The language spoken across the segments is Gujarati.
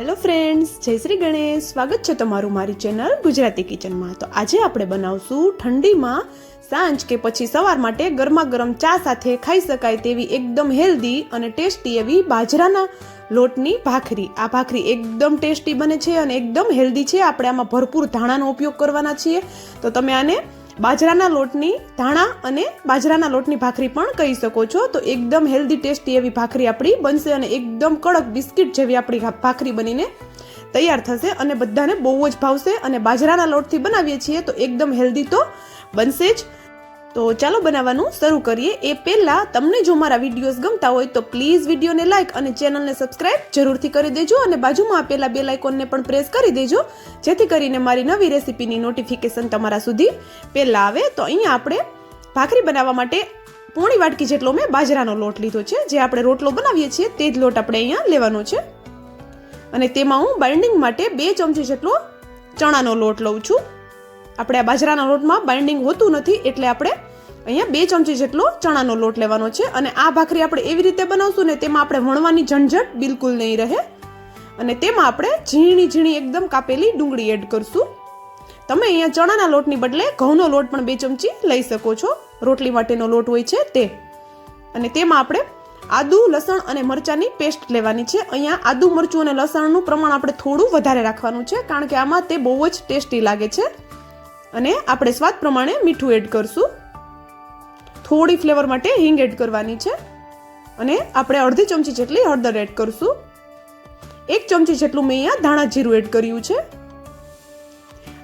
હેલો ફ્રેન્ડ્સ જય શ્રી ગણેશ. સ્વાગત છે તમારું મારી ચેનલ ગુજરાતી કિચનમાં તો આજે આપણે બનાવશું ઠંડીમાં સાંજ કે પછી સવાર માટે ગરમા ગરમ ચા સાથે ખાઈ શકાય તેવી એકદમ હેલ્ધી અને ટેસ્ટી એવી બાજરાના લોટની ભાખરી. આ ભાખરી એકદમ ટેસ્ટી બને છે અને એકદમ હેલ્ધી છે. આપણે આમાં ભરપૂર ધાણાનો ઉપયોગ કરવાના છીએ. તો તમે આને બાજરાના લોટની ધાણા અને બાજરાના લોટની ભાખરી પણ કહી શકો છો. તો એકદમ હેલ્ધી ટેસ્ટી એવી ભાખરી આપણી બનશે અને એકદમ કડક બિસ્કિટ જેવી આપણી ભાખરી બનીને તૈયાર થશે અને બધાને બહુ જ ભાવશે. અને બાજરાના લોટથી બનાવીએ છીએ તો એકદમ હેલ્ધી તો બનશે જ. તો ચાલો બનાવવાનું શરૂ કરીએ. એ પહેલાં તમને જો મારા વિડીયોઝ ગમતા હોય તો પ્લીઝ વિડીયોને લાઇક અને ચેનલને સબસ્ક્રાઇબ જરૂરથી કરી દેજો અને બાજુમાં આપેલા બે લાઇકોનને પણ પ્રેસ કરી દેજો, જેથી કરીને મારી નવી રેસિપીની નોટિફિકેશન તમારા સુધી પહેલાં આવે. તો અહીંયા આપણે ભાખરી બનાવવા માટે પોણી વાટકી જેટલો મેં બાજરાનો લોટ લીધો છે. જે આપણે રોટલો બનાવીએ છીએ તે જ લોટ આપણે અહીંયા લેવાનો છે. અને તેમાં હું બાઇન્ડિંગ માટે બે ચમચી જેટલો ચણાનો લોટ લઉં છું. આપણે આ બાજરાના લોટમાં બાઇન્ડિંગ હોતું નથી એટલે આપણે અહીંયા બે ચમચી જેટલો ચણાનો લોટ લેવાનો છે અને આ ભાખરી આપણે એવી રીતે બનાવશું ને તેમાં આપણે વણવાની ઝંઝટ બિલકુલ નહીં રહે. અને તેમાં આપણે ઝીણી ઝીણી એકદમ કાપેલી ડુંગળી એડ કરશું. તમે અહીંયા ચણાના લોટની બદલે ઘઉંનો લોટ પણ બે ચમચી લઈ શકો છો. રોટલી માટેનો લોટ હોય છે તે. અને તેમાં આપણે આદુ, લસણ અને મરચાંની પેસ્ટ લેવાની છે. અહીંયા આદુ, મરચું અને લસણનું પ્રમાણ આપણે થોડું વધારે રાખવાનું છે કારણ કે આમાં તે બહુ જ ટેસ્ટી લાગે છે. અને આપણે સ્વાદ પ્રમાણે મીઠું એડ કરશું. થોડી ફ્લેવર માટે હિંગ એડ કરવાની છે. અને આપણે અડધી ચમચી જેટલી હળદર એડ કરશું. એક ચમચી જેટલું મેં અહીંયા ધાણા જીરું એડ કર્યું છે.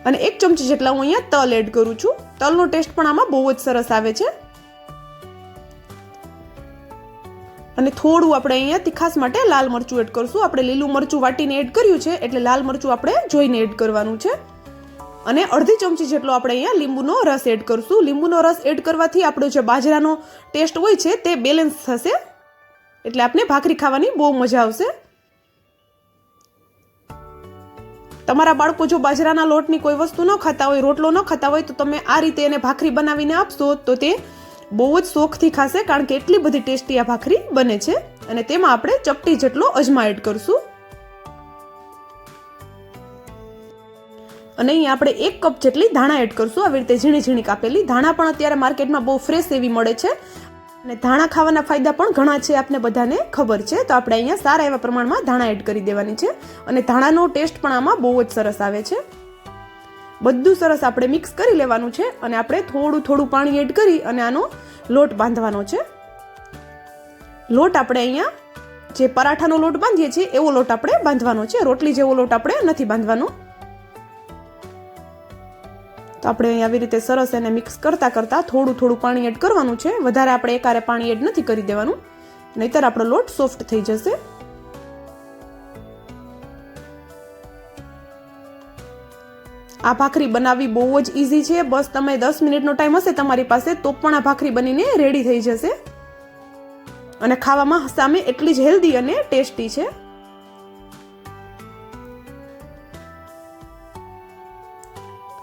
અને એક ચમચી જેટલા હું અહીંયા તલ એડ કરું છું. તલનો ટેસ્ટ પણ આમાં બહુ જ સરસ આવે છે. અને થોડું આપણે અહીંયા તીખાસ માટે લાલ મરચું એડ કરશું. આપણે લીલું મરચું વાટીને એડ કર્યું છે, એટલે લાલ મરચું આપણે જોઈને એડ કરવાનું છે. અને અડધી ચમચી જેટલો આપણે અહીંયા લીંબુનો રસ એડ કરશું. લીંબુનો રસ એડ કરવાથી આપણો જે બાજરાનો ટેસ્ટ હોય છે, તે બેલેન્સ થશે. એટલે આપણે ભાખરી ખાવાની બહુ મજા આવશે. તમારા બાળકો જો બાજરાના લોટની કોઈ વસ્તુ ન ખાતા હોય, રોટલો ન ખાતા હોય, તો તમે આ રીતે એને ભાખરી બનાવીને આપશો, તો તે બહુ જ શોખથી ખાશે, કારણ કે એટલી બધી ટેસ્ટી આ ભાખરી બને છે. અને તેમાં આપણે ચપટી જેટલો અજમા એડ કરશું. અને અહીં આપણે એક કપ જેટલી ધાણા એડ કરશું. આવી રીતે ઝીણી ઝીણી કાપેલી. ધાણા પણ અત્યારે માર્કેટમાં બહુ ફ્રેશ એવી મળે છે. અને ધાણા ખાવાના ફાયદા પણ ઘણા છે, આપને બધાને ખબર છે. તો આપણે અહીંયા સારા એવા પ્રમાણમાં ધાણા એડ કરી દેવાની છે. અને ધાણાનો ટેસ્ટ પણ આમાં બહુ જ સરસ આવે છે. બધું સરસ આપણે મિક્સ કરી લેવાનું છે અને આપણે થોડું થોડું પાણી એડ કરી અને આનો લોટ બાંધવાનો છે. લોટ આપણે અહીંયા જે પરાઠાનો લોટ બાંધીએ છીએ, એવો લોટ આપણે બાંધવાનો છે. રોટલી જેવો લોટ આપણે નથી બાંધવાનો. તો આપણે આવી રીતે સરસ એને મિક્સ કરતાં કરતાં થોડું થોડું પાણી એડ કરવાનું છે. વધારે આપણે એકારે પાણી એડ નથી કરી દેવાનું. નહીતર આપણો લોટ સોફ્ટ થઈ જશે. આ ભાખરી બનાવવી બહુ જ ઇઝી છે. બસ તમે દસ મિનિટનો ટાઈમ હશે તમારી પાસે તો પણ આ ભાખરી બનીને રેડી થઈ જશે. અને ખાવામાં સામે એટલી જ હેલ્ધી અને ટેસ્ટી છે.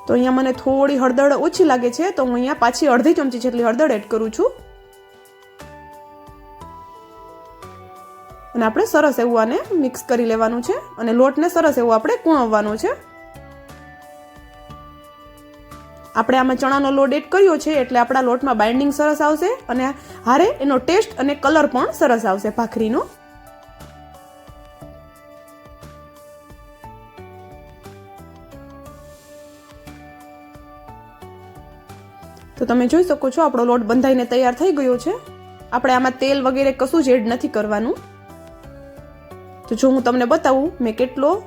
તો અહીંયા મને થોડી હળદર ઓછી લાગે છે, તો હું અહીંયા પાછી અડધી ચમચી જેટલી હળદર એડ કરું છું. અને આપણે સરસ એવું આને મિક્સ કરી લેવાનું છે, અને લોટને સરસ એવું આપણે કૂણવવાનો છે. આપણે આમાં ચણાનો લોટ એડ કર્યો છે, એટલે આપણા લોટમાં બાઇન્ડિંગ સરસ આવશે, અને હારે એનો ટેસ્ટ અને કલર પણ સરસ આવશે, ભાખરીનો. તમે જોઈ શકો છો, આપણો લોટ બંધાઈને તૈયાર થઈ ગયો છે. આપણે આમાં તેલ વગેરે કશું જ એડ નથી કરવાનું. તો જો હું તમને બતાવું, મેં કેટલો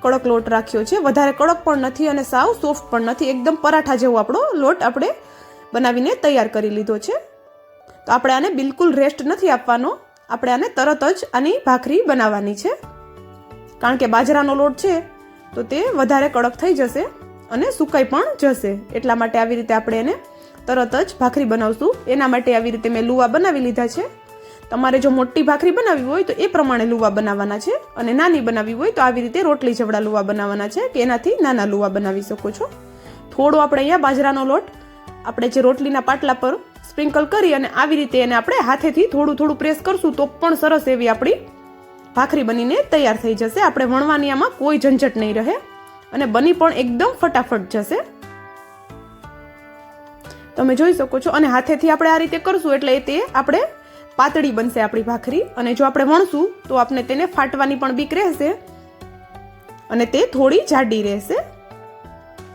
કડક લોટ રાખ્યો છે. વધારે કડક પણ નથી અને સાવ સોફ્ટ પણ નથી. એકદમ પરાઠા જેવો આપણો લોટ આપણે બનાવીને તૈયાર કરી લીધો છે. તો આપણે આને બિલકુલ રેસ્ટ નથી આપવાનો. આપણે આને તરત જ આની ભાખરી બનાવવાની છે. કારણ કે બાજરાનો લોટ છે, તો તે વધારે કડક થઈ જશે અને સુકાઈ પણ જશે. એટલા માટે આવી રીતે આપણે એને તરત જ ભાખરી બનાવશું. એના માટે આવી રીતે મેં લુવા બનાવી લીધા છે. તમારે જો મોટી ભાખરી બનાવવી હોય તો એ પ્રમાણે લુવા બનાવવાના છે. અને નાની બનાવવી હોય તો આવી રીતે રોટલી જેવડા લુવા બનાવવાના છે કે એનાથી નાના લુવા બનાવી શકો છો. થોડો આપણે અહીંયા બાજરાનો લોટ, આપણે જે રોટલીના પાટલા પર સ્પ્રિંકલ કરી અને આવી રીતે એને આપણે હાથેથી થોડું થોડું પ્રેસ કરશું તો પણ સરસ એવી આપણી ભાખરી બનીને તૈયાર થઈ જશે. આપણે વણવાની આમાં કોઈ ઝંઝટ નહીં રહે અને બની પણ એકદમ ફટાફટ જશે. તમે જોઈ શકો છો અને હાથેથી આપણે આ રીતે કરશું એટલે તે આપણે પાતળી બનશે આપણી ભાખરી. અને જો આપણે વણશું તો આપણે તેને ફાટવાની પણ બીક રહેશે. અને તે થોડી જાડી રહેશે.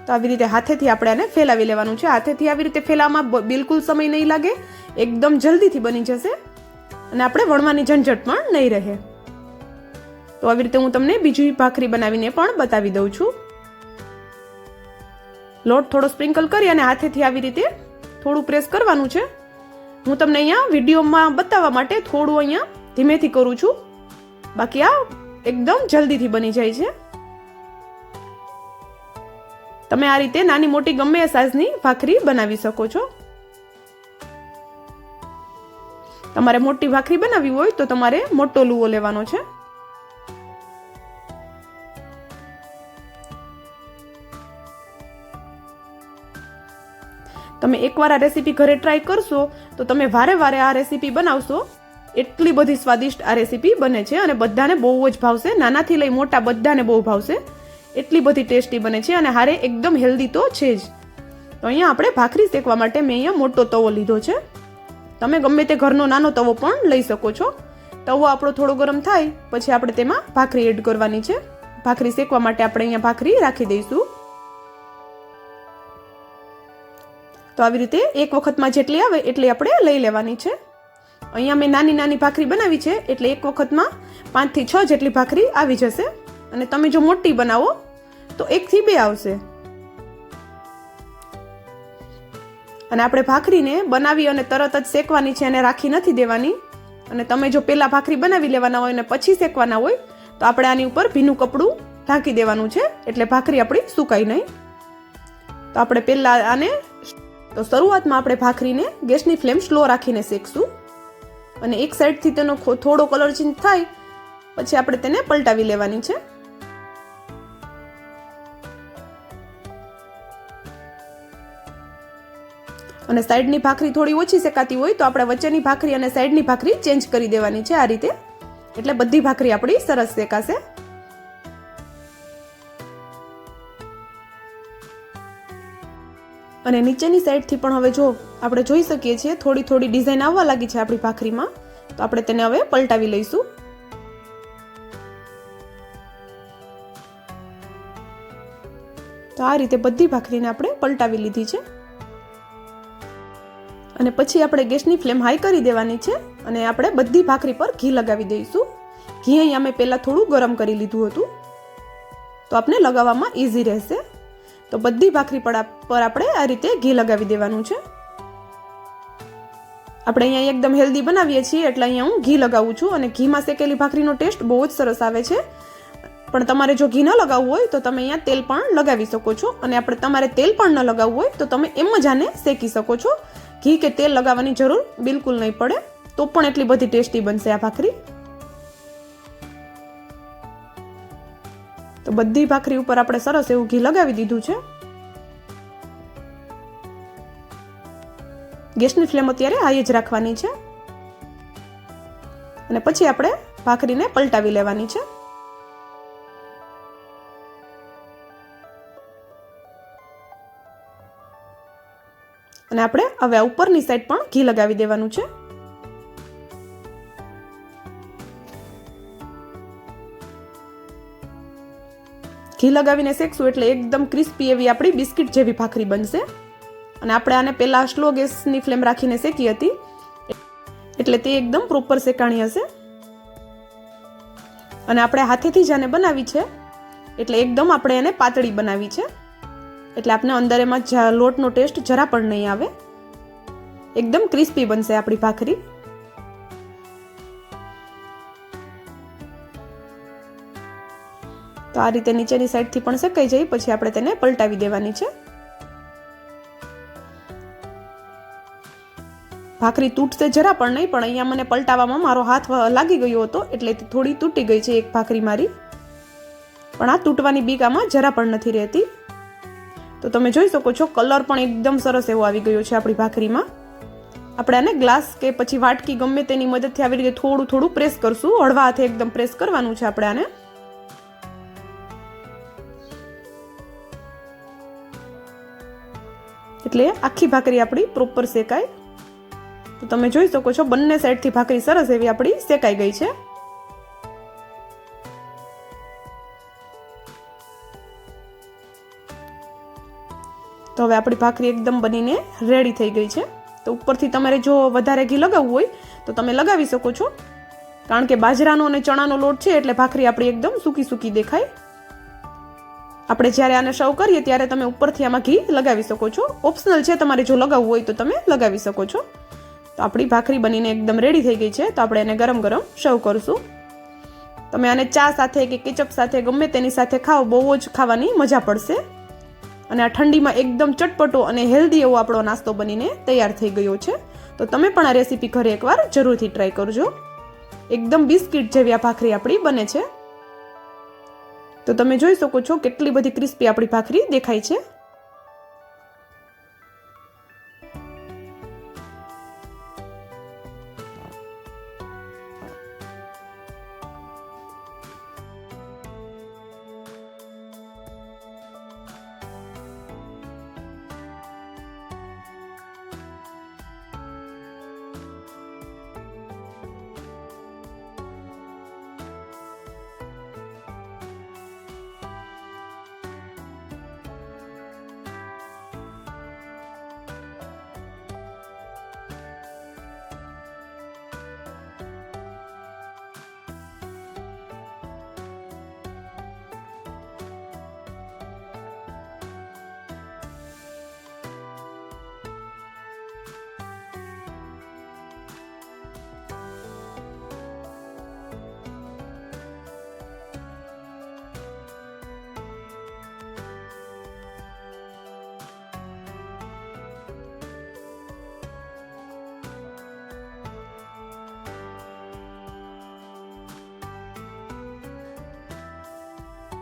તો આવી રીતે હાથેથી આપણે આને ફેલાવી લેવાનું છે. હાથેથી આવી રીતે ફેલાવવામાં બિલકુલ સમય નહીં લાગે. એકદમ જલ્દીથી બની જશે. અને આપણે વણવાની ઝંઝટ પણ નહીં રહે. તો આવી રીતે હું તમને બીજી ભાખરી બનાવીને પણ બતાવી દઉં છું. લોટ થોડો સ્પ્રિંકલ કરી અને હાથેથી આવી રીતે થોડું પ્રેસ કરવાનું છે. હું તમને અહીંયા વિડીયોમાં બતાવવા માટે થોડું અહીંયા ધીમેથી કરું છું. બાકી આ એકદમ જલ્દીથી બની જાય છે. તમે આ રીતે નાની મોટી ગમે સાઇઝની ભાખરી બનાવી શકો છો. તમારે મોટી ભાખરી બનાવવી હોય તો તમારે મોટો લુવો લેવાનો છે. તમે એકવાર આ રેસીપી ઘરે ટ્રાય કરશો, તો તમે વારે વારે આ રેસીપી બનાવશો. એટલી બધી સ્વાદિષ્ટ આ રેસીપી બને છે અને બધાને બહુ જ ભાવશે. નાનાથી લઈ મોટા બધાને બહુ ભાવશે. એટલી બધી ટેસ્ટી બને છે અને હારે એકદમ હેલ્ધી તો છે જ. તો અહીંયા આપણે ભાખરી શેકવા માટે મેં અહીંયા મોટો તવો લીધો છે. તમે ગમે તે ઘરનો નાનો તવો પણ લઈ શકો છો. તવો આપણો થોડો ગરમ થાય, પછી આપણે તેમાં ભાખરી એડ કરવાની છે. ભાખરી શેકવા માટે આપણે અહીંયા ભાખરી રાખી દઈશું. તો આવી રીતે એક વખતમાં જેટલી આવે એટલી આપણે લઈ લેવાની છે. અહીંયા મેં નાની નાની ભાખરી બનાવી છે, એટલે એક વખતમાં પાંચથી છ જેટલી ભાખરી આવી જશે. અને તમે જો મોટી બનાવો, તો એકથી બે આવશે. અને આપણે ભાખરીને બનાવી અને તરત જ શેકવાની છે અને રાખી નથી દેવાની. અને તમે જો પહેલાં ભાખરી બનાવી લેવાના હોય અને પછી શેકવાના હોય, તો આપણે આની ઉપર ભીનું કપડું ઢાંકી દેવાનું છે, એટલે ભાખરી આપણી સુકાય નહીં. તો આપણે પહેલાં આને તો શરૂઆતમાં આપણે ભાખરીને ગેસની ફ્લેમ સ્લો રાખીને શેકશું અને એક સાઈડથી તેનો થોડો કલર ચેન્જ થાય, પછી આપણે તેને પલટાવી લેવાની છે. અને સાઈડની ભાખરી થોડી ઓછી શેકાતી હોય તો આપણે વચ્ચેની ભાખરી અને સાઈડની ભાખરી ચેન્જ કરી દેવાની છે આ રીતે. એટલે બધી ભાખરી આપણી સરસ શેકાશે. અને નીચેની સાઈડથી પણ હવે જો આપણે જોઈ શકીએ છીએ, થોડી થોડી ડિઝાઇન આવવા લાગી છે આપણી ભાખરીમાં. તો આપણે તેને હવે પલટાવી લઈશું. તો આ રીતે બધી ભાખરીને આપણે પલટાવી લીધી છે. અને પછી આપણે ગેસની ફ્લેમ હાઈ કરી દેવાની છે અને આપણે બધી ભાખરી પર ઘી લગાવી દઈશું. ઘી અહીંયા મેં પહેલાં થોડું ગરમ કરી લીધું હતું. તો આપણે લગાવવામાં ઇઝી રહેશે. તો બધી ભાખરી પર આપણે આ રીતે ઘી લગાવી દેવાનું છે. આપણે અહીંયા એકદમ હેલ્ધી બનાવીએ છીએ એટલે અહીંયા હું ઘી લગાવું છું અને ઘીમાં શેકેલી ભાખરીનો ટેસ્ટ બહુ જ સરસ આવે છે. પણ તમારે જો ઘી ન લગાવવું હોય તો તમે અહીંયા તેલ પણ લગાવી શકો છો અને આપણે તમારે તેલ પણ ન લગાવવું હોય તો તમે એમ જ આને શેકી શકો છો. ઘી કે તેલ લગાવવાની જરૂર બિલકુલ નહીં પડે. તો પણ એટલી બધી ટેસ્ટી બનશે આ ભાખરી. બધી ભાખરી ઉપર આપણે સરસ એવું ઘી લગાવી દીધું છે. ગેસની ફ્લેમ અત્યારે હાઈ જ રાખવાની છે. અને પછી આપણે ભાખરીને પલટાવી લેવાની છે. અને આપણે હવે ઉપરની સાઈડ પણ ઘી લગાવી દેવાનું છે. ઘી લગાવીને શેકશું એટલે એકદમ ક્રિસ્પી એવી આપણી બિસ્કિટ જેવી ભાખરી બનશે. અને આપણે આને પહેલાં સ્લો ગેસની ફ્લેમ રાખીને શેકી હતી. એટલે તે એકદમ પ્રોપર શેકાણી હશે. અને આપણે હાથેથી જ આને બનાવી છે. એટલે એકદમ આપણે એને પાતળી બનાવી છે. એટલે આપણે અંદર એમાં લોટનો ટેસ્ટ જરા પણ નહીં આવે. એકદમ ક્રિસ્પી બનશે આપણી ભાખરી. તો આ રીતે નીચેની સાઈડથી પણ શેકાઈ જાય, પછી આપણે તેને પલટાવી દેવાની છે. ભાખરી તૂટશે જરા પણ નહીં, પણ અહીંયા મને પલટાવામાં મારો હાથ લાગી ગયો હતો, એટલે થોડી તૂટી ગઈ છે એક ભાખરી મારી. પણ આ તૂટવાની બીક આમાં જરા પણ નથી રહેતી. તો તમે જોઈ શકો છો, કલર પણ એકદમ સરસ એવો આવી ગયો છે આપણી ભાખરીમાં. આપણે આને ગ્લાસ કે પછી વાટકી ગમે તેની મદદથી આવી રીતે થોડું થોડું પ્રેસ કરશું, હળવા હાથે એકદમ પ્રેસ કરવાનું છે આપણે આને. એટલે આખી ભાખરી આપણી પ્રોપર શેકાય. તો તમે જોઈ શકો છો, બંને સાઈડથી ભાખરી સરસ એવી આપણી શેકાઈ ગઈ છે. તો હવે આપણી ભાખરી એકદમ બનીને રેડી થઈ ગઈ છે. તો ઉપરથી તમારે જો વધારે ઘી લગાવવું હોય, તો તમે લગાવી શકો છો. કારણ કે બાજરાનો અને ચણાનો લોટ છે, એટલે ભાખરી આપણી એકદમ સૂકી સૂકી દેખાય. આપણે જ્યારે આને સર્વ કરીએ ત્યારે તમે ઉપરથી આમાં ઘી લગાવી શકો છો. ઓપ્શનલ છે તમારે જો લગાવવું હોય તો તમે લગાવી શકો છો. તો આપણી ભાખરી બનીને એકદમ રેડી થઈ ગઈ છે, તો આપણે એને ગરમ ગરમ સર્વ કરશું. તમે આને ચા સાથે કે કેચઅપ સાથે, ગમે તેની સાથે ખાઓ, બહુ જ ખાવાની મજા પડશે. અને આ ઠંડીમાં એકદમ ચટપટો અને હેલ્ધી એવો આપણો નાસ્તો બનીને તૈયાર થઈ ગયો છે. તો તમે પણ આ રેસીપી ઘરે એકવાર જરૂરથી ટ્રાય કરજો. એકદમ બિસ્કિટ જેવી આ ભાખરી આપણી બને છે. તો તમે જોઈ શકો છો કેટલી બધી ક્રિસ્પી આપણી ભાખરી દેખાય છે.